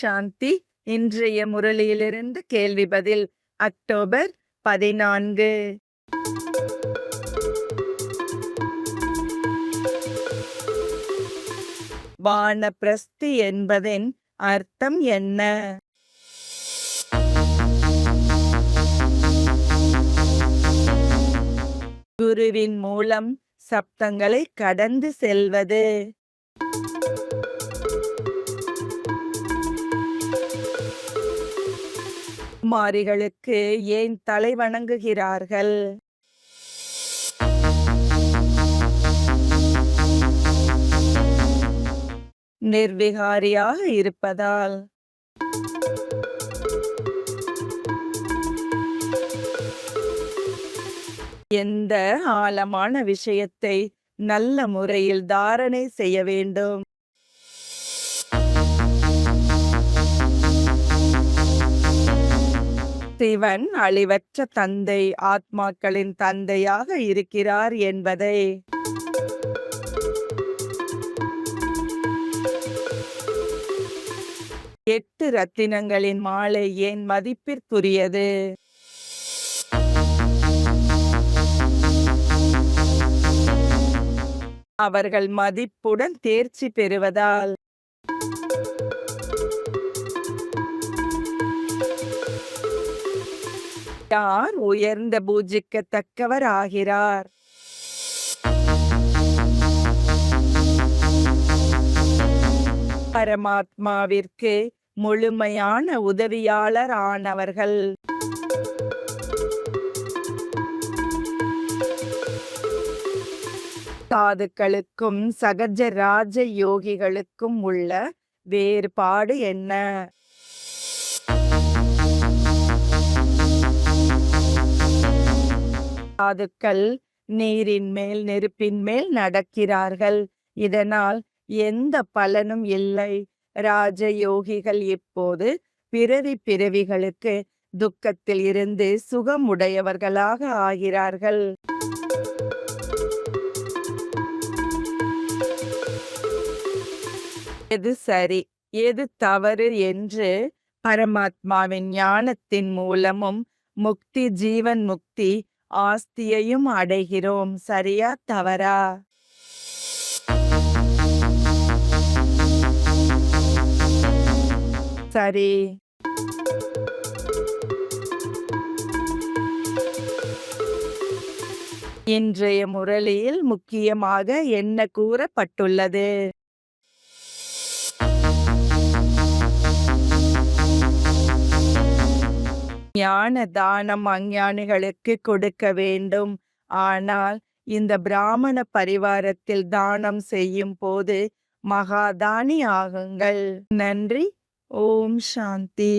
சாந்தி இன்றைய முரளியிலிருந்து கேள்வி பதில் அக்டோபர் பதினான்கு. வானப்பிரஸ்தி என்பதன் அர்த்தம் என்ன? குருவின் மூலம் சப்தங்களை கடந்து செல்வது. குமாரிகளுக்கு ஏன் தலை வணங்குகிறார்கள்? நிர்விகாரியாக இருப்பதால். எந்த ஆழமான விஷயத்தை நல்ல முறையில் தாரணை செய்ய வேண்டும்? சிவன் அழிவற்ற தந்தை ஆத்மாக்களின் தந்தையாக இருக்கிறார் என்பதை. எட்டு ரத்தினங்களின் மாலை ஏன் மதிப்பிற்குரியது? அவர்கள் மதிப்புடன் தேர்ச்சி பெறுவதால் யார் உயர்ந்த பூஜிக்கத்தக்கவர் ஆகிறார் பரமாத்மாவிற்கு முழுமையான உதவியாளர் ஆனவர்கள் சாதுக்களுக்கும் சகஜ ராஜ யோகிகளுக்கும் உள்ள வேறுபாடு என்ன? சாதுக்கள் நீரின் மேல் நெருப்பின் மேல் நடக்கிறார்கள். இதனால் எந்த பலனும் இல்லை. ராஜயோகிகள் இப்போது பிறவி பிறவிகளுக்கு துக்கத்தில் இருந்து சுகமுடையவர்களாக ஆகிறார்கள். எது சரி எது தவறு என்று பரமாத்மாவின் ஞானத்தின் மூலமும் முக்தி ஜீவன் முக்தி ஆஸ்தியையும் அடைகிறோம். சரியா தவறா? சரி. இன்றைய முரளியில் முக்கியமாக என்ன கூறப்பட்டுள்ளது? ஞான தானம் அஞ்ஞானிகளுக்கு கொடுக்க வேண்டும். ஆனால் இந்த பிராமண பரிவாரத்தில் தானம் செய்யும் போது மகாதானி ஆகுங்கள் நன்றி. ஓம் சாந்தி.